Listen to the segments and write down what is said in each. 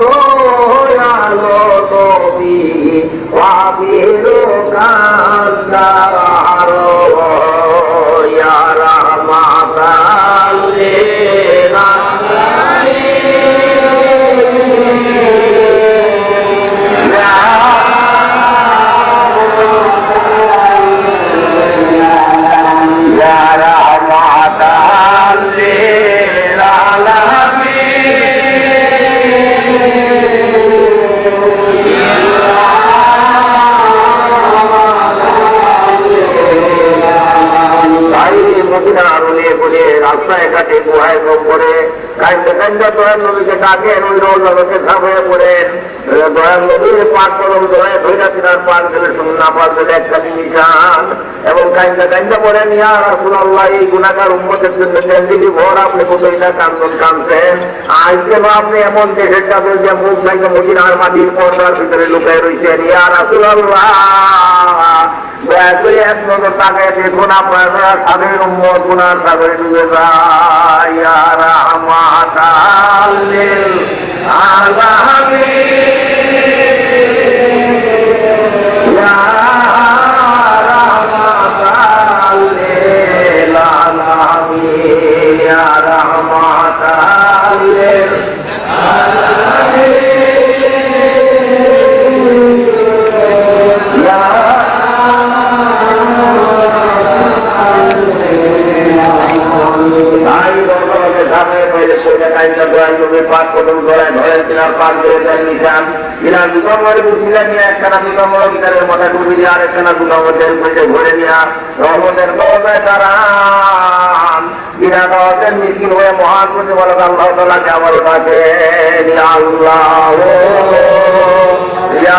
দয়ালো তুমি পাবির কান্দারো মদিনা আরুলিয়ে পড়ে রাস্তায় ঘাটে গুহায় গম করে কান্দে কান্দে দয়াল নদীকে ডাকেন ওই রোলকে সামনে পড়েন? দয়াল নদীর পাক করম দয়ায় ধৈরা তিনার পাক দিলে শুনুন না পাক দিলে একটা এবং এই গুনাহগার উম্মতের জন্য আপনি আজকে আপনি এমন দেশের কাছে যে মুখ থেকে মদিনার মাটির পর্দার ভিতরে লুকায় রয়েছেন ইয়া রাসূলুল্লাহ দয়া করে এক নজর তাকায় দেখুন আপনারা সাদের উম্মত, গুনার সাগরে ডুবে যায়। ইয়া রাহমাতাল দুকমর বুঝিলা নিয়ে একখানা দুকমর ভিতরের মাথা দিয়ে আরেকখানা দুকমর দেন পয়সা ঘুরে নিয়া রহমতের দরজায় দাঁড়ান বিনা দাওয়াতের মিছিল হয়ে মহান প্রতি বলে আল্লাহ। আবার ডাকেন ইয়া আল্লাহ ইয়া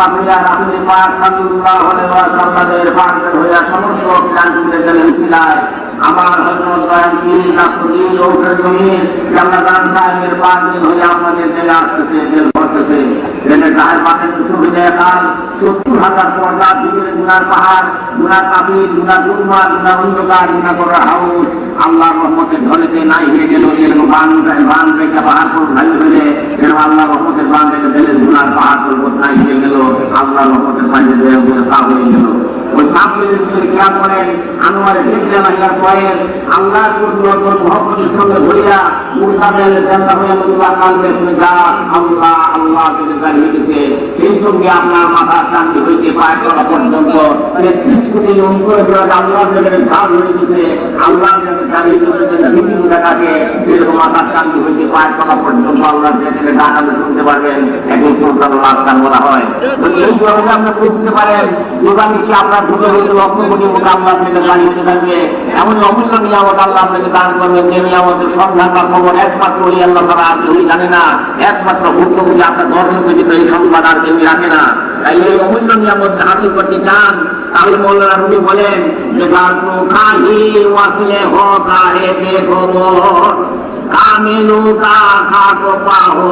লাখ মিলার পাক সাল্লাল্লাহু সমস্ত খিলায় আমার দয়াল পীর নাফসির ওঠের জমির জান্নাতান সাহেবের পাক দিন হইয়া আপনাদের জেলে আসতেছে, জেল করতেছে জেলে সাহেব পাকের সুবিধে খান সত্তর হাজার পর্দা পৃথিবীর গুনার পাহাড়, গুনার কাবির গুনার দুর্মা গুনার আল্লাহ রহমতের হয়ে বান রেখে নাই হয়ে গেল আল্লাহ রহমতের পাশে যে হয়ে হয়ে গেলে। আপনার মাথা শান্তি হইতে পায় করা পর্যন্ত। তেত্রিশ কোটি লোক আল্লাহ থেকে ঝাল হয়ে আল্লাহ থেকে দাঁড়িয়ে দিতে বিভিন্ন টাকাকে এরকম মাথা শান্তি হইতে পায় করা পর্যন্ত আল্লাহ থেকে ডাকাতে শুনতে পারবেন একদিন সুলতান আল্লাহ বলা হয়। এই জন্য বুঝতে পারেন দোকানে কি আপনার হইতে লক্ষ কোটি মুখ আল্লাহ থেকে দাঁড়িয়ে থাকবে এমন অমূল্য নিয়ামত আল্লাহ আপনাকে দান যে নিয়ামতের সন্ধান বা খবর একমাত্র ওই আল্লাহ তারা আর কেউই জানে না। একমাত্র আপনার এই আর কেউই রাখে না। তাই এই অমূল্য নিয়ামত করতে চান, তাহলে মৌলানা বলেন, যে কে পাহো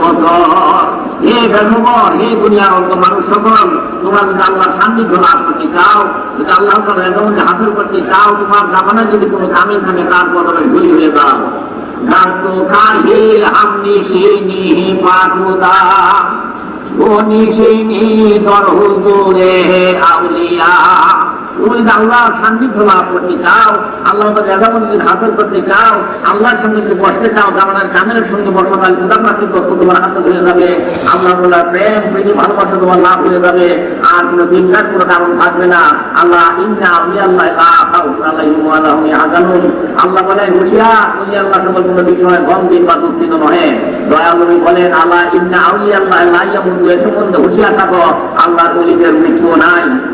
বছর হে বেগমর হে দুনিয়ার অন্ত মানুষ সকল, তোমরা যদি আল্লাহ সান্নিধ্য লাভ করতে চাও, যদি আল্লাহ এমন হাসিল করতে চাও, তোমার জামানা যদি কোনো কামিল থাকে, তার বদলে গুলি হয়ে দাও গাছু খাহি আমনি সিনি আউলিয়া। তুমি যদি আল্লাহর সান্নিধ্য লাভ করতে চাও, আল্লাহ রেজামন যদি হাসিল করতে চাও, আল্লাহর সঙ্গে যদি বসতে চাও, জামানের কামের সঙ্গে বসো তাহলে উদাহরণ তত্ত্ব তোমার হাতে হয়ে যাবে আল্লাহ বলা প্রেম, প্রীতি, ভালোবাসা তোমার লাভ হয়ে যাবে, আর কোনো দিনকার কোনো কারণ থাকবে না। আল্লাহ, ইন্না আমি আল্লাহ আল্লাহ বলেন, হুশিয়ার ওই আল্লাহ সকল কোনো বিষয় গম্ভীর বা দুঃখিত নহে। দয়ালুমি বলেন, আল্লাহ, ইন্না আউলি আল্লাহ লাইয়া বন্ধু এ সম্বন্ধে হুশিয়ার থাকো। আল্লাহর অলিদের মৃত্যু নাই।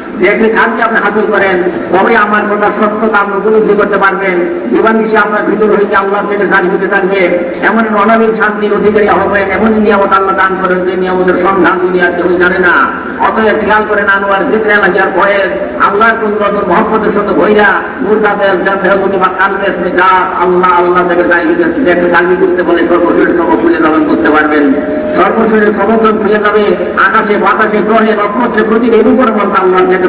দেখলে শান্তি আপনি হাসিল করেন তবে আমার কথা সত্যতা আপনি উপলব্ধি করতে পারবেন। দিবানিশে আপনার ভিতর হইতে আল্লাহ থেকে জারি হতে থাকবে। এমন অনাবিল শান্তির অধিকারী হবেন এমন নিয়ামত আল্লাহ দান করেন যে নিয়ামতের সন্ধান দুনিয়ার কেউ জানে না। অতএব খেয়াল করেন, আনোয়ার জিতরে এলাকার ভয়ে আল্লাহর কোন নতুন মহব্বতের সাথে ভইরা মুরদাদের জানতে বা কালকে যা আল্লাহ আল্লাহ থেকে জারি দেখে জানি করতে বলে সর্বশরীর সব খুলে যাবেন করতে পারবেন। সর্বশরীর সমগ্র খুলে যাবে, আকাশে, বাতাসে, গ্রহে, নক্ষত্রে প্রতিদিন উপর বলতে আল্লাহ থেকে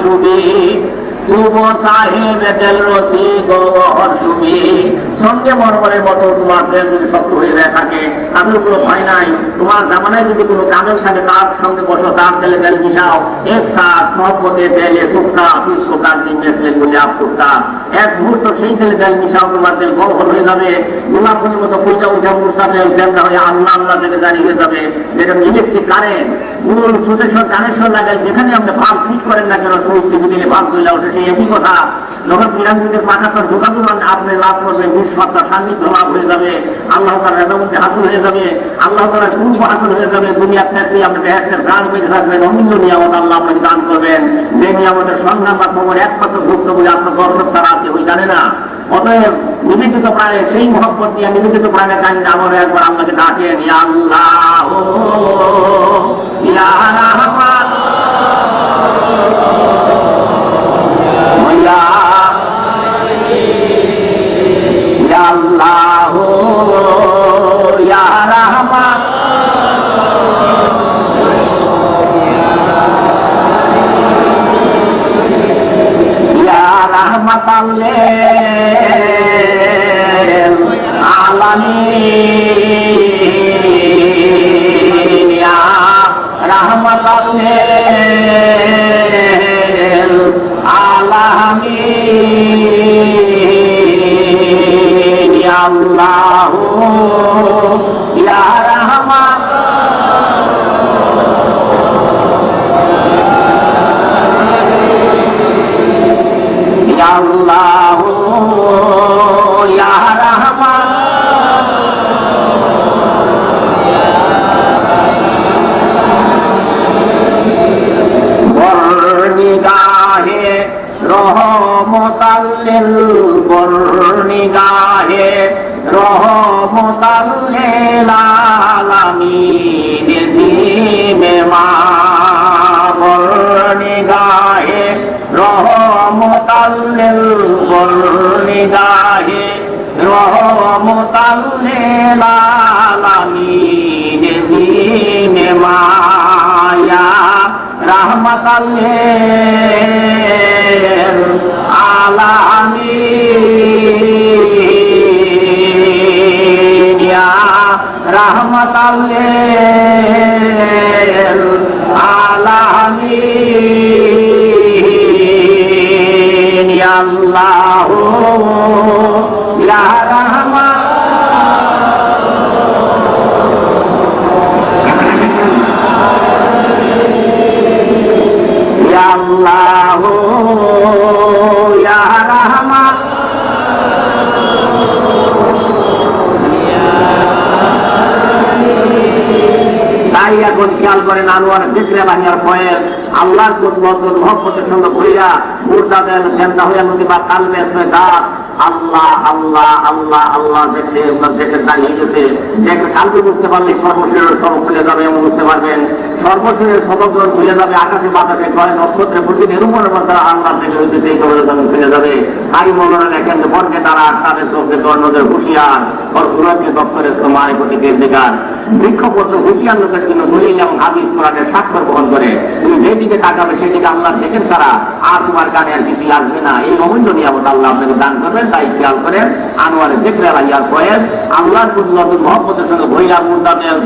সুবি তুম সাহেব তেল রসি গহর সুবি। সঙ্গে মরমরের মতো তোমার প্রেম যদি শক্ত হয়ে যায় থাকে তাদের কোনো ভয় নাই। তোমার জামানায় যদি কোনো কামেল থাকে, তার সঙ্গে বসো, তার তেলে তেল মিশাও। এক সাথ সহপথে তেলে শুক্তা পুষ্পকার দিন মেসলে গুলিয়াব শুক্তা এক মুহূর্ত সেই তেলে তেল মিশাও, তোমার তেল গহর হয়ে যাবে। গোলাপের মতো পূজা উঠা মূর্তা তেল তেলটা হয়ে, আল্লাহ আল্লাহ থেকে দাঁড়িয়ে যাবে। যেটা ইলেকট্রিক কারেন্ট মূল সুতেশ্বর কানেকশন লাগায়, যেখানে আপনি ভাব ঠিক করেন না কেন টিপে দিলে ভাব চলে ওঠে সেই একই কথা। যখন পিরামিডের পাঠাতার ঢোকানো আপনি লাভ করবেন নিঃসত্তার সান্নিধ্য লাভ হয়ে যাবে, আল্লাহ তার মধ্যে হাসিল হয়ে যাবে, আল্লাহ তারা পূর্ব হাসিল হয়ে যাবে, দুনিয়ার চাকরি আপনি একটা প্রাণ বেঁচে থাকবেন, অমূল্য নিয়ামত আল্লাহ আপনাকে দান করবেন। যে নিয়ামতের সন্ধান বা খবর একমাত্র ভুক্ত বলে আপনার দর্শক ছাড়া আছে ওই জানে না। অতএব নিবেদিত প্রাণে সেই মহব্বত নিয়ে নিবেদিত প্রাণে কাহিনী আমার একবার আপনাকে ডাকেন আল্লাহ আল্লাহ। রহমতাল্লিল বর্ণিগাহে রহমতাল্লিল আলামিন দিনে মা বর্ণিগাহে রহমতাল্লিল বর্ণিগাহে রহমতাল্লিল আলামিন দিনে মায়া রহমতাল্লিল আলামিন রহমতাল্লিল আলামিন ইয়া আল্লাহ করেন আনোয়ার বিক্রে বাহিয়ার ফয়েল আল্লাহর বৃক্ষপত্র জন্য স্বাক্ষর বহন করে। তুমি তাকাবে সেদিকে আল্লাহ দেখেন তারা, আর তোমার কানে আর কিছু লাগবে না। এই অমূল্য নিয়ামত আল্লাহ আপনাকে দান করবেন, তাই খেয়াল করেন, আনোয়ারে দেখলে আল্লাহ পয়েস আল্লাহর নতুন মহম্মদের সঙ্গে ভৈরা মুর্দাদের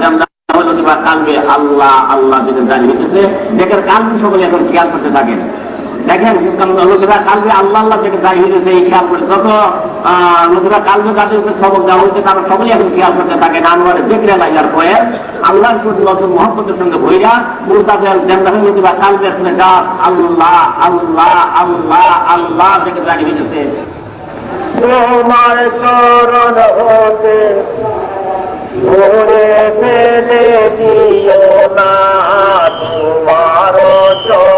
বা কালবে আল্লাহ আল্লাহ যেটা জানিয়ে দিতেছে দেখেন কালকে সকলে এখন খেয়াল করতে থাকেন। দেখেন লোকেরা কালবে আল্লাহ আল্লাহ যেটা দাঁড়িয়ে দিতেছে এই খেয়াল করে যত লোকেরা কালবে কাদের সবক দেওয়া হয়েছে, তারা সকলেই এখন খেয়াল করতে থাকেন আনোয়ারে দেখলে লাগার পরে আল্লাহর প্রতি নতুন মহব্বতের সঙ্গে ভৈরা মুর্দাদের জেন্দাহের মধ্যে বা কালবে শুনে যা আল্লাহ আল্লাহ আল্লাহ আল্লাহ যেটা জানিয়ে দিতেছে তোমার চরণ হতে ভরে ফেলে দিও না, তোমার চরণ